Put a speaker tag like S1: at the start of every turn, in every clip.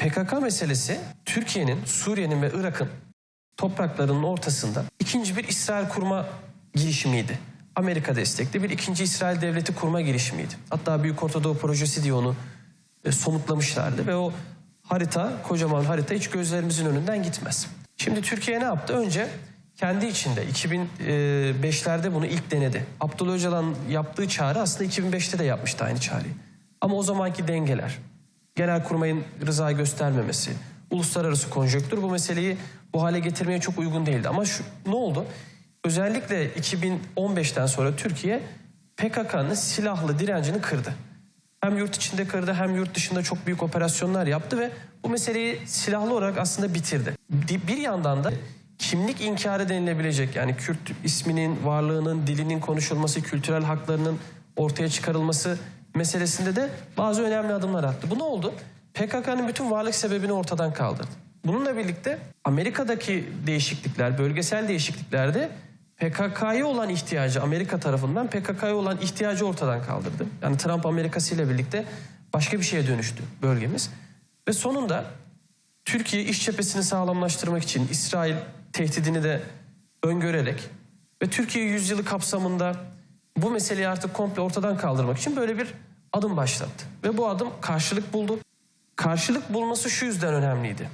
S1: PKK meselesi Türkiye'nin, Suriye'nin ve Irak'ın topraklarının ortasında ikinci bir İsrail kurma girişimiydi. Amerika destekli bir ikinci İsrail devleti kurma girişimiydi. Hatta Büyük Ortadoğu Projesi diye onu e, somutlamışlardı ve o harita, kocaman harita hiç gözlerimizin önünden gitmez. Şimdi Türkiye ne yaptı? Önce kendi içinde 2005'lerde bunu ilk denedi. Abdullah Öcalan yaptığı çağrı aslında 2005'te de yapmıştı aynı çağrıyı. Ama o zamanki dengeler, Genelkurmay'ın rıza göstermemesi, uluslararası konjonktür bu meseleyi bu hale getirmeye çok uygun değildi. Ama şu, ne oldu? Özellikle 2015'ten sonra Türkiye PKK'nın silahlı direncini kırdı. Hem yurt içinde kırdı hem yurt dışında çok büyük operasyonlar yaptı ve bu meseleyi silahlı olarak aslında bitirdi. Di- Bir yandan da kimlik inkarı denilebilecek yani Kürt isminin, varlığının, dilinin konuşulması, kültürel haklarının ortaya çıkarılması meselesinde de bazı önemli adımlar attı. Bu ne oldu? PKK'nın bütün varlık sebebini ortadan kaldırdı. Bununla birlikte Amerika'daki değişiklikler, bölgesel değişikliklerde PKK'ya olan ihtiyacı Amerika tarafından PKK'ya olan ihtiyacı ortadan kaldırdı. Yani Trump Amerikası ile birlikte başka bir şeye dönüştü bölgemiz. Ve sonunda Türkiye iş cephesini sağlamlaştırmak için İsrail tehdidini de öngörerek ve Türkiye yüzyılı kapsamında bu meseleyi artık komple ortadan kaldırmak için böyle bir adım başlattı. Ve bu adım karşılık buldu. Karşılık bulması şu yüzden önemliydi.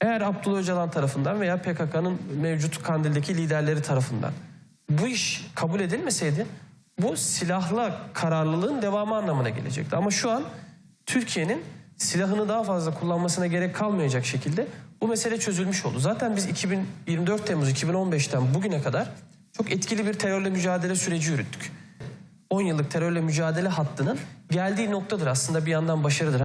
S1: Eğer Abdullah Öcalan tarafından veya PKK'nın mevcut Kandil'deki liderleri tarafından bu iş kabul edilmeseydi bu silahla kararlılığın devamı anlamına gelecekti. Ama şu an Türkiye'nin silahını daha fazla kullanmasına gerek kalmayacak şekilde bu mesele çözülmüş oldu. Zaten biz 2024 Temmuz 2015'ten bugüne kadar çok etkili bir terörle mücadele süreci yürüttük. 10 yıllık terörle mücadele hattının geldiği noktadır aslında bir yandan başarıdır.